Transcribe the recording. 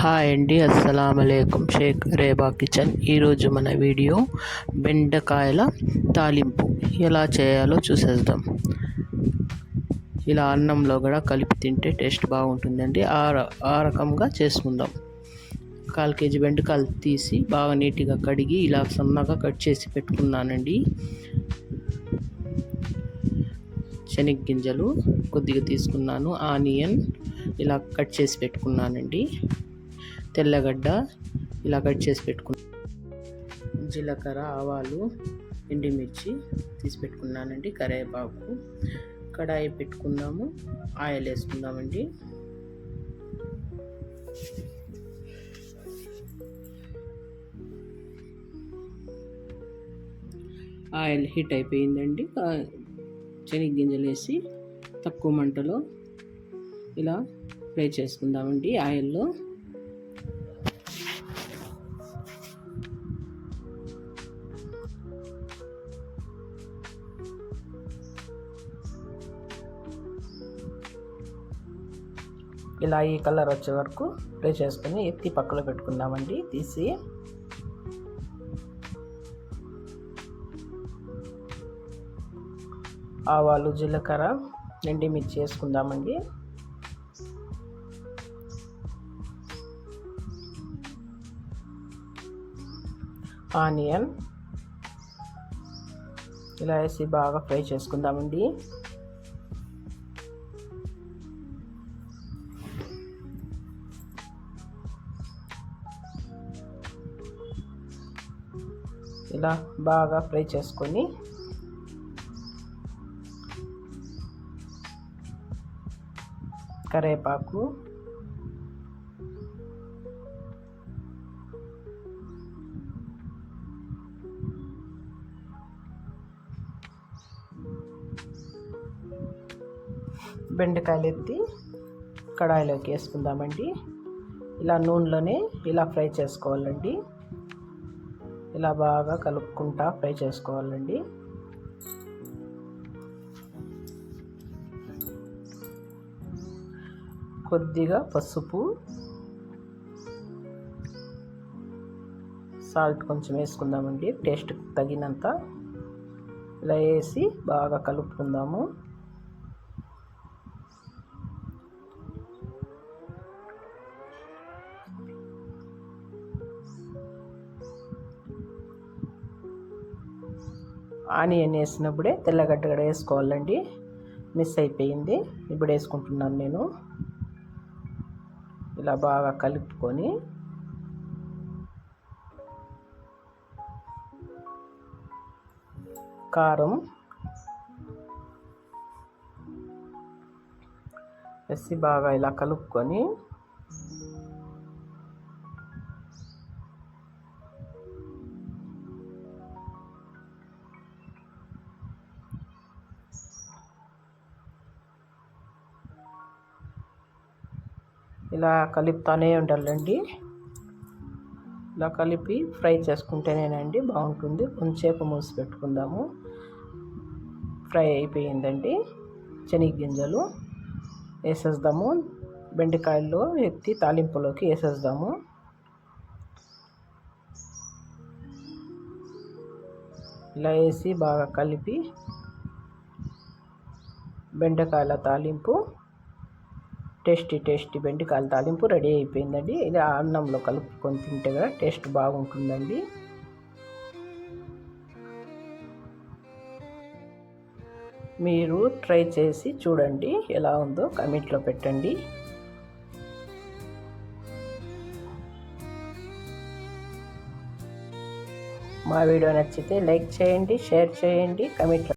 Hi అండి అస్సలం Sheikh రేబా kitchen. ఈరోజు మన వీడియో బెండకాయల తాలింపు. ఎలా చేయాలో చూసేద్దాం. ఇలా అన్నంలో కూడా కలిపి తింటే టేస్ట్ బాగుంటుందండి. ఆ ఆ రకంగా చేసుకుందాం. కాల్ కేజీ బెండకాయలు తీసి బాగా నీట్గా కడిగి ఇలా సన్నగా కట్ చేసి పెట్టుకున్నానండి. శనగగింజలు కొద్దిగా తీసుకున్నాను. ఆనియన్ ఇలా కట్ చేసి పెట్టుకున్నానండి. తెల్లగడ్డ ఇలా కట్ చేసి పెట్టుకున్నాను జీలకర్ర ఆవాలు ఎండుమిర్చి తీసి పెట్టుకున్నానండి కరివేపాకు. కడాయి పెట్టుకుందాము ఆయిల్ వేసుకుందామండి. ఆయిల్ హీట్ అయిపోయిందండి. శనగగింజలు వేసి తక్కువ మంటలో ఇలా ఫ్రై చేసుకుందామండి. ఆయిల్లో ఇలా ఈ కలర్ వచ్చే వరకు ఫ్రై చేసుకుని ఎత్తి పక్కలో పెట్టుకుందామండి తీసి. ఆవాలు జీలకర్ర ఎండిమిర్చి వేసుకుందామండి ఆనియన్. ఇలా వేసి బాగా ఫ్రై చేసుకుందామండి. ఇలా బాగా ఫ్రై చేసుకొని కరేపాకు బెండకాయలు ఎత్తి కడాయిలోకి వేసుకుందామండి. ఇలా నూనెలోనే ఇలా ఫ్రై చేసుకోవాలండి. ఇలా బాగా కలుపుకుంటా ఫ్రై చేసుకోవాలండి. కొద్దిగా పసుపు సాల్ట్ కొంచెం వేసుకుందామండి. టేస్ట్ తగినంత. ఇలా వేసి బాగా కలుపుకుందాము. ఆనియన్ వేసినప్పుడే తెల్లగడ్డ కూడా వేసుకోవాలండి. మిస్ అయిపోయింది. ఇప్పుడు వేసుకుంటున్నాను నేను. ఇలా బాగా కలుపుకొని కారం వేసి బాగా ఇలా కలుపుకొని ఇలా కలుపుతానే ఉండాలండి. ఇలా కలిపి ఫ్రై చేసుకుంటేనేనండి బాగుంటుంది. కొంచెంసేపు మూసి పెట్టుకుందాము. ఫ్రై అయిపోయిందండి. శనగగింజలు వేసేద్దాము. బెండకాయల్లో ఎత్తి తాలింపులోకి వేసేద్దాము. ఇలా వేసి బాగా కలిపి బెండకాయల తాలింపు టేస్టీ టేస్టీ బెండకాయల తాలింపు రెడీ అయిపోయిందండి. ఇది అన్నంలో కలుపుకొని తింటే కూడా టేస్ట్ బాగుంటుందండి. మీరు ట్రై చేసి చూడండి ఎలా ఉందో కమెంట్లో పెట్టండి. మా వీడియో నచ్చితే లైక్ చేయండి షేర్ చేయండి కమెంట్లో